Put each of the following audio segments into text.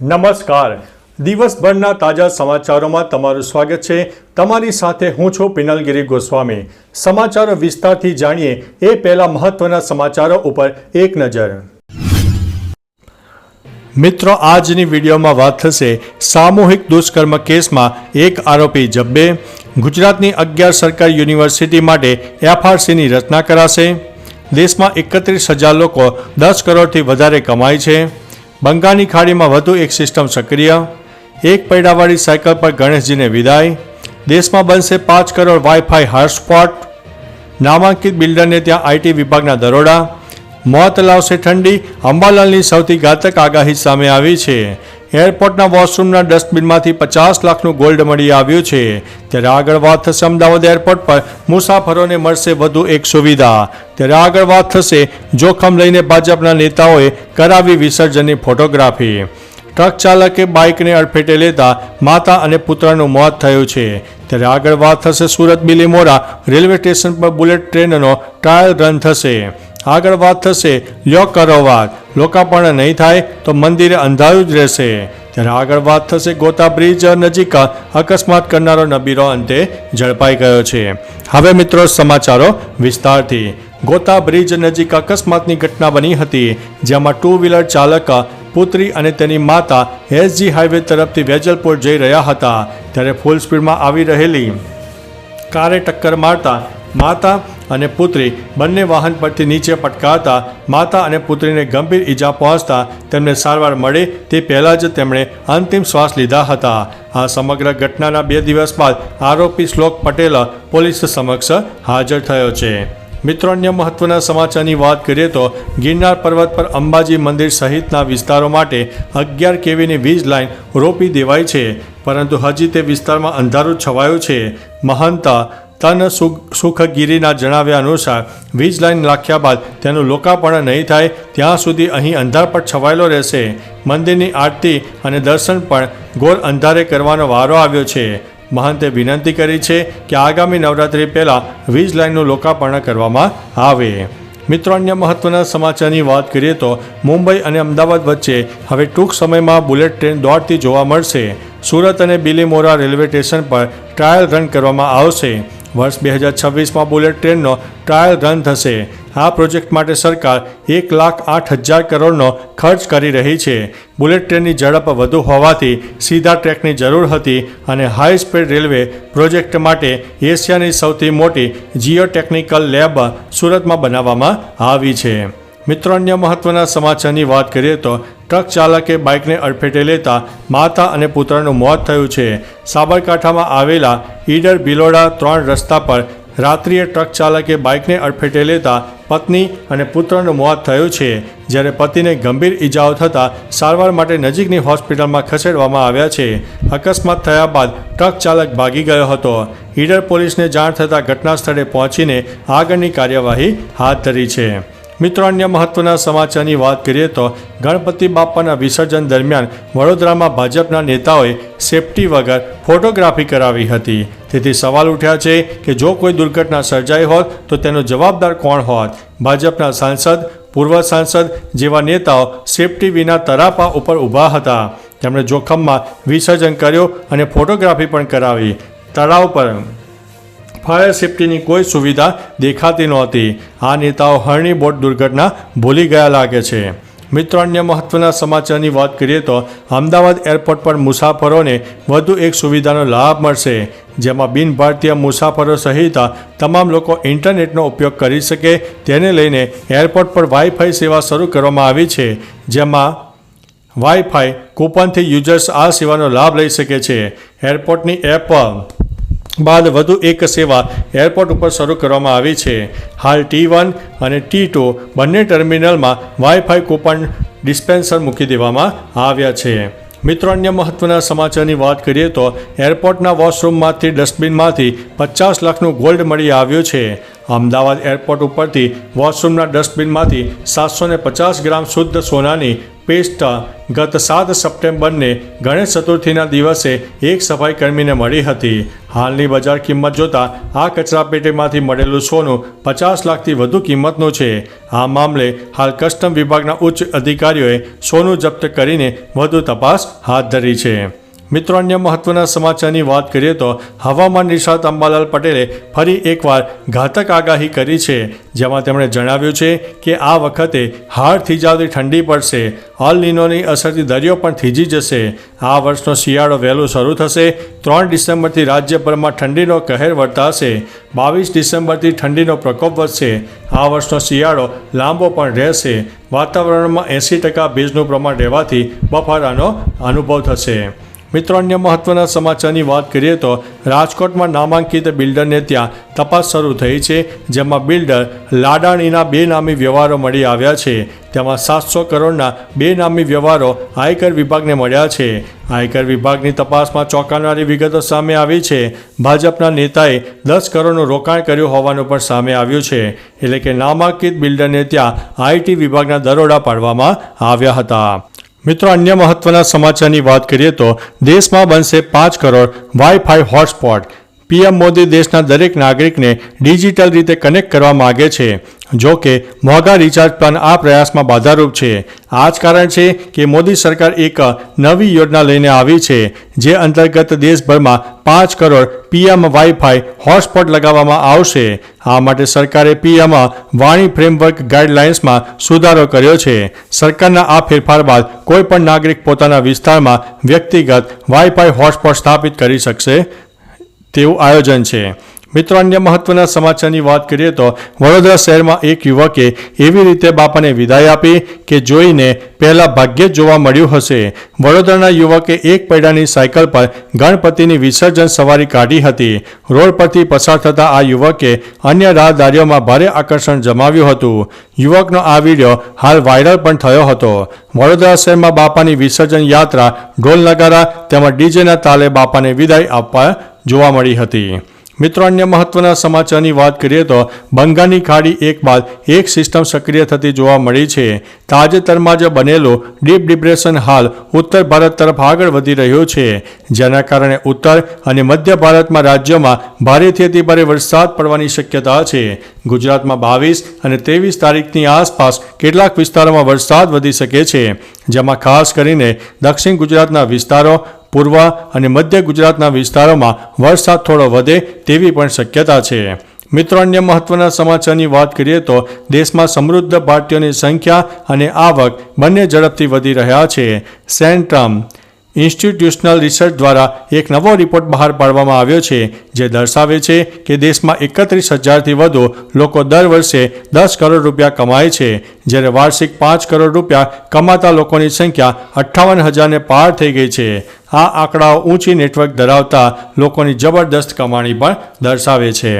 નમસ્કાર. દિવસભરના તાજા સમાચારોમાં તમારું સ્વાગત છે. તમારી સાથે હું છું પિનલગીરી ગોસ્વામી. સમાચારો વિસ્તારથી જાણીએ એ પહેલા મહત્વના સમાચારો ઉપર એક નજર. મિત્રો, આજની વિડીયોમાં વાત થશે સામૂહિક દુષ્કર્મ કેસમાં એક આરોપી જબ્બે. ગુજરાતની અગિયાર સરકારી યુનિવર્સિટી માટે એફઆરસીની રચના કરાશે. દેશમાં એકત્રીસ હજાર લોકો દસ કરોડથી વધારે કમાય છે. બંગાળની ખાડીમાં વધુ એક સિસ્ટમ સક્રિય. એક પૈડાવાળી સાયકલ પર ગણેશજીને વિદાય. દેશમાં બનશે પાંચ કરોડ વાઈફાઈ હોટસ્પોટ. નામાંકિત બિલ્ડરને ત્યાં આઈટી વિભાગના દરોડા. મોત લાવશે ઠંડી. અંબાલાલની સૌથી ઘાતક આગાહી સામે આવી છે. એરપોર્ટના વોશરૂમના ડસ્ટબિનમાંથી પચાસ લાખનું ગોલ્ડ મળી આવ્યું છે. ત્યારે આગળ વાત થશે અમદાવાદ એરપોર્ટ પર. મુસાફરોને મળશે વધુ એક સુવિધા. ત્યારે આગળ વાત થશે જોખમ લઈને ભાજપના નેતાઓએ કરાવી વિસર્જનની ફોટોગ્રાફી. ટ્રક ચાલકે બાઇકને અડફેટે લેતા માતા અને પુત્રનું મોત થયું છે. ત્યારે આગળ વાત થશે સુરત બિલીમોરા રેલવે સ્ટેશન પર બુલેટ ટ્રેનનો ટ્રાયલ રન થશે. આગળ વાત થશે લ્યો કરો વાત લોકાર્પણ નહીં થાય તો મંદિરે અંધારું જ રહેશે. ત્યારે આગળ વાત થશે ગોતા બ્રિજ નજીક. અકસ્માત કરનારો નબીરો અંતે ઝડપાઈ ગયો છે. હવે મિત્રો સમાચારો વિસ્તારથી. ગોતા બ્રિજ નજીક અકસ્માતની ઘટના બની હતી, જેમાં ટુ વ્હીલર ચાલક, પુત્રી અને તેની માતા એસજી હાઈવે તરફથી વેજલપુર જઈ રહ્યા હતા. ત્યારે ફૂલ સ્પીડમાં આવી રહેલી કારે ટક્કર મારતા માતા અને પુત્રી બંને વાહન પરથી નીચે પટકાતા માતા અને પુત્રીને ગંભીર ઈજા પહોંચતા તેમને સારવાર મળે તે પહેલાં જ તેમણે અંતિમ શ્વાસ લીધા હતા. આ સમગ્ર ઘટનાના બે દિવસ બાદ આરોપી શ્લોક પટેલ પોલીસ સમક્ષ હાજર થયો છે. મિત્રો, અન્ય મહત્વના સમાચારની વાત કરીએ તો ગિરનાર પર્વત પર અંબાજી મંદિર સહિતના વિસ્તારો માટે અગિયાર કેવીની વીજ લાઇન રોપી દેવાઈ છે. પરંતુ હજી તે વિસ્તારમાં અંધારું છવાયું છે. મહંત તન સુખ સુખગીરીના જણાવ્યા અનુસાર વીજ લાઇન નાખ્યા બાદ તેનું લોકાર્પણ નહીં થાય, ત્યાં સુધી અહીં અંધારપટ છવાયેલો રહેશે. મંદિરની આરતી અને દર્શન પણ ગોર અંધારે કરવાનો વારો આવ્યો છે. મહંતે વિનંતી કરી છે કે આગામી નવરાત્રિ પહેલાં વીજ લાઇનનું લોકાર્પણ કરવામાં આવે. મિત્રો, અન્ય મહત્વના સમાચારની વાત કરીએ તો મુંબઈ અને અમદાવાદ વચ્ચે હવે ટૂંક સમયમાં બુલેટ ટ્રેન દોડતી જોવા મળશે. સુરત અને બિલીમોરા રેલવે સ્ટેશન પર ટ્રાયલ રન કરવામાં આવશે. વર્ષ બે હજાર છવ્વીસમાં બુલેટ ટ્રેનનો ટ્રાયલ રન થશે. આ પ્રોજેક્ટ માટે સરકાર એક લાખ આઠ હજાર કરોડનો ખર્ચ કરી રહી છે. બુલેટ ટ્રેનની ઝડપ વધુ હોવાથી સીધા ટ્રેકની જરૂર હતી અને હાઈ સ્પીડ રેલવે પ્રોજેક્ટ માટે એશિયાની સૌથી મોટી જીઓટેકનિકલ લેબ સુરતમાં બનાવવામાં આવી છે. મિત્રો, અન્ય મહત્વના સમાચારની વાત કરીએ તો ટ્રક ચાલકે બાઇકને અડફેટે લેતા માતા અને પુત્રનું મોત થયું છે. સાબરકાંઠામાં આવેલા ઈડર બિલોડા ત્રણ રસ્તા પર રાત્રિએ ટ્રક ચાલકે બાઇકને અડફેટે લેતા પત્ની અને પુત્રનું મોત થયું છે, જ્યારે પતિને ગંભીર ઈજાઓ થતાં સારવાર માટે નજીકની હોસ્પિટલમાં ખસેડવામાં આવ્યા છે. અકસ્માત થયા બાદ ટ્રક ચાલક ભાગી ગયો હતો. ઈડર પોલીસને જાણ થતાં ઘટના સ્થળે પહોંચીને આગળની કાર્યવાહી હાથ ધરી છે. મિત્રો, અન્ય મહત્વના સમાચારની વાત કરીએ તો ગણપતિ બાપાના વિસર્જન દરમિયાન વડોદરામાં ભાજપના નેતાઓએ સેફટી વગર ફોટોગ્રાફી કરાવી હતી. તેથી સવાલ ઉઠ્યા છે કે જો કોઈ દુર્ઘટના સર્જાઈ હોત, તો તેનો જવાબદાર કોણ હોત? ભાજપના સાંસદ, પૂર્વ સાંસદ જેવા નેતાઓ સેફટી વિના તરાપા ઉપર ઊભા હતા. તેમણે જોખમમાં વિસર્જન કર્યો અને ફોટોગ્રાફી પણ કરાવી. તળાવ પર ફાયર સેફટીની કોઈ સુવિધા દેખાતી નહોતી. આ નેતાઓ હરણી બોટ દુર્ઘટના ભૂલી ગયા લાગે છે. મિત્રો, અન્ય મહત્વના સમાચારની વાત કરીએ તો અમદાવાદ એરપોર્ટ પર મુસાફરોને વધુ એક સુવિધાનો લાભ મળશે, જેમાં બિન ભારતીય મુસાફરો સહિત તમામ લોકો ઇન્ટરનેટનો ઉપયોગ કરી શકે તેને લઈને એરપોર્ટ પર વાઈફાઈ સેવા શરૂ કરવામાં આવી છે, જેમાં વાઈફાઈ કૂપનથી યુઝર્સ આ સેવાનો લાભ લઈ શકે છે. એરપોર્ટની એપ બાદ વધુ એક સેવા એરપોર્ટ ઉપર શરૂ કરવામાં આવી છે. હાલ ટી વન અને ટી ટુ બંને ટર્મિનલમાં વાઈફાઈ કૂપન ડિસ્પેન્સર મૂકી દેવામાં આવ્યા છે. મિત્રો, અન્ય મહત્વના સમાચારની વાત કરીએ તો એરપોર્ટના વોશરૂમમાંથી, ડસ્ટબિનમાંથી પચાસ લાખનું ગોલ્ડ મળી આવ્યું છે. અમદાવાદ એરપોર્ટ ઉપરથી વોશરૂમના ડસ્ટબિનમાંથી સાતસો પચાસ ગ્રામ શુદ્ધ સોનાની પેસ્ટ ગત સાત સપ્ટેમ્બરને ગણેશ ચતુર્થીના દિવસે એક સફાઈ કર્મીને મળી હતી. હાલની બજાર કિંમત જોતાં આ કચરાપેટીમાંથી મળેલું સોનું પચાસ લાખથી વધુ કિંમતનું છે. આ મામલે હાલ કસ્ટમ વિભાગના ઉચ્ચ અધિકારીઓએ સોનું જપ્ત કરીને વધુ તપાસ હાથ ધરી છે. મિત્રો, અન્ય મહત્વના સમાચારની વાત કરીએ તો હવામાન નિષ્ણાત અંબાલાલ પટેલે ફરી એકવાર ઘાતક આગાહી કરી છે, જેમાં તેમણે જણાવ્યું છે કે આ વખતે હાડ થીજાવતી ઠંડી પડશે, અલ નીનોની અસરથી દરિયો પણ થીજી જશે. આ વર્ષનો શિયાળો વહેલો શરૂ થશે, ત્રણ ડિસેમ્બરથી રાજ્યભરમાં ઠંડીનો કહેર વર્તાશે, બાવીસ ડિસેમ્બરથી ઠંડીનો પ્રકોપ વધશે. આ વર્ષનો શિયાળો લાંબો પણ રહેશે. વાતાવરણમાં એંસી ટકા ભેજનું પ્રમાણ રહેવાથી બફારાનો અનુભવ થશે. મિત્રો, અન્ય મહત્વના સમાચારની વાત કરીએ તો રાજકોટમાં નામાંકિત બિલ્ડરને ત્યાં તપાસ શરૂ થઈ છે, જેમાં બિલ્ડર લાડાણીના બે નામી વ્યવહારો મળી આવ્યા છે. તેમાં સાતસો કરોડના બે નામી વ્યવહારો આયકર વિભાગને મળ્યા છે. આયકર વિભાગની તપાસમાં ચોંકાવનારી વિગતો સામે આવી છે. ભાજપના નેતાએ દસ કરોડનું રોકાણ કર્યું હોવાનું પણ સામે આવ્યું છે. એટલે કે નામાંકિત બિલ્ડરને ત્યાં આઈટી વિભાગના દરોડા પાડવામાં આવ્યા હતા. મિત્રો અન્ય મહત્વના સમાચારની વાત કરીએ તો દેશમાં બનશે પાંચ crore wifi hotspot PM Modi દેશના દરેક નાગરિકને ડિજિટલ રીતે કનેક્ટ કરવા માગે છે. જો કે, મોંઘા રિચાર્જ પ્લાન આ પ્રયાસમાં બાધારૂપ છે. આ જ કારણ છે કે મોદી સરકાર એક નવી યોજના લઈને આવી છે, જે અંતર્ગત દેશભરમાં પાંચ કરોડ પીએમ વાઈફાઈ હોટસ્પોટ લગાવવામાં આવશે. આ માટે સરકારે પીએમ વાણી ફ્રેમવર્ક ગાઈડલાઇન્સમાં સુધારો કર્યો છે. સરકારના આ ફેરફાર બાદ કોઈપણ નાગરિક પોતાના વિસ્તારમાં વ્યક્તિગત વાઈફાઈ હોટસ્પોટ સ્થાપિત કરી શકશે. તેવું આયોજન છે. મિત્રો, અન્ય મહત્વના સમાચારની વાત કરીએ તો વડોદરા શહેરમાં એક યુવકે એવી રીતે બાપાને વિદાય આપી કે જોઈને પહેલા ભાગ્યે જ જોવા મળ્યું હશે. વડોદરાના યુવકે એક પૈડાની સાયકલ પર ગણપતિની વિસર્જન સવારી કાઢી હતી. રોડ પરથી પસાર થતા આ યુવકે અન્ય રાહદારીઓમાં ભારે આકર્ષણ જમાવ્યું હતું. યુવકનો આ વીડિયો હાલ વાયરલ પણ થયો હતો. વડોદરા શહેરમાં બાપાની વિસર્જન યાત્રા ઢોલ નગારા તેમજ ડીજેના તાલે બાપાને વિદાય આપવા જોવા મળી હતી. મિત્રો, અન્ય મહત્વના સમાચારની વાત કરીએ તો બંગાળની ખાડી એક બાદ એક સિસ્ટમ સક્રિય થતી જોવા મળી છે. તાજેતરમાં જ બનેલો ડીપ ડિપ્રેશન હાલ ઉત્તર ભારત તરફ આગળ વધી રહ્યો છે. જેના કારણે ઉત્તર અને મધ્ય ભારતમાં રાજ્યોમાં ભારેથી અતિભારે વરસાદ પડવાની શક્યતા છે. ગુજરાતમાં બાવીસ અને ત્રેવીસ તારીખની આસપાસ કેટલાક વિસ્તારોમાં વરસાદ વધી શકે છે, જેમાં ખાસ કરીને દક્ષિણ ગુજરાતના વિસ્તારો પૂર્વ અને મધ્ય ગુજરાતના વિસ્તારોમાં વરસાદ થોડો વધે તેવી પણ શક્યતા છે. મિત્રો, અન્ય મહત્વના સમાચારની વાત કરીએ તો દેશમાં સમૃદ્ધ ભારતીયોની સંખ્યા અને આવક બંને ઝડપથી વધી રહ્યા છે. સેન્ટ્રમ ઇન્સ્ટિટ્યુશનલ રિસર્ચ દ્વારા એક નવો રિપોર્ટ બહાર પાડવામાં આવ્યો છે, જે દર્શાવે છે કે દેશમાં એકત્રીસ હજારથી વધુ લોકો દર વર્ષે દસ કરોડ રૂપિયા કમાય છે, જ્યારે વાર્ષિક પાંચ કરોડ રૂપિયા કમાતા લોકોની સંખ્યા અઠ્ઠાવન હજારને પાર થઈ ગઈ છે. આ આંકડાઓ ઊંચી નેટવર્ક ધરાવતા લોકોની જબરદસ્ત કમાણી પણ દર્શાવે છે.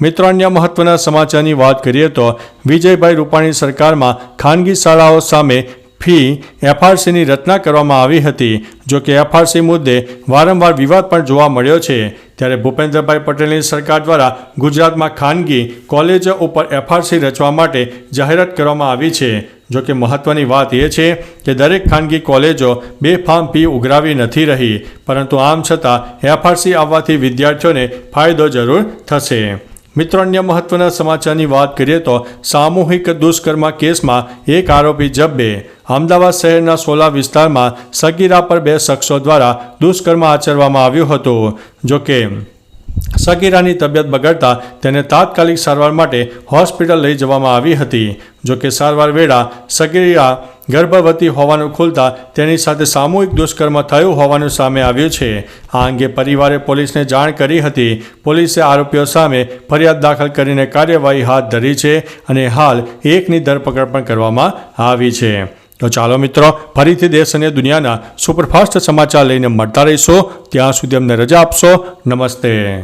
મિત્રો, અન્ય મહત્વના સમાચારની વાત કરીએ તો વિજયભાઈ રૂપાણી સરકારમાં ખાનગી શાળાઓ સામે ફી એફઆરસીની રચના કરવામાં આવી હતી. જો કે એફઆરસી મુદ્દે વારંવાર વિવાદ પણ જોવા મળ્યો છે. ત્યારે ભૂપેન્દ્રભાઈ પટેલની સરકાર દ્વારા ગુજરાતમાં ખાનગી કોલેજો ઉપર એફઆરસી રચવા માટે જાહેરાત કરવામાં આવી છે. જો કે મહત્વની વાત એ છે કે દરેક ખાનગી કોલેજો બે ફાર્મ ફી ઉઘરાવી નથી રહી. પરંતુ આમ છતાં એફઆરસી આવવાથી વિદ્યાર્થીઓને ફાયદો જરૂર થશે. મિત્રો, અન્ય મહત્વના સમાચારની વાત કરીએ તો સામૂહિક દુષ્કર્મ કેસમાં એક આરોપી જબ્બે અમદાવાદ શહેરના સોલા વિસ્તારમાં સગીરા પર બે શખ્સો દ્વારા દુષ્કર્મ આચરવામાં આવ્યું હતું. જો કે સગીરાની તબિયત બગડતા તેને તાત્કાલિક સારવાર માટે હોસ્પિટલ લઈ જવામાં આવી હતી. જો કે સારવાર વેળા સગીરા ગર્ભવતી હોવાનું ખુલતા તેની સાથે સામૂહિક દુષ્કર્મ થયું હોવાનું સામે આવ્યું છે. આ અંગે પરિવારે પોલીસને જાણ કરી હતી. પોલીસે આરોપીઓ સામે ફરિયાદ દાખલ કરીને કાર્યવાહી હાથ ધરી છે અને હાલ એકની ધરપકડ પણ કરવામાં આવી છે. તો ચાલો મિત્રો, ફરીથી દેશ અને દુનિયાના સુપરફાસ્ટ સમાચાર લઈને મળતા રહીશો. ત્યાં સુધી અમને રજા આપશો. નમસ્તે.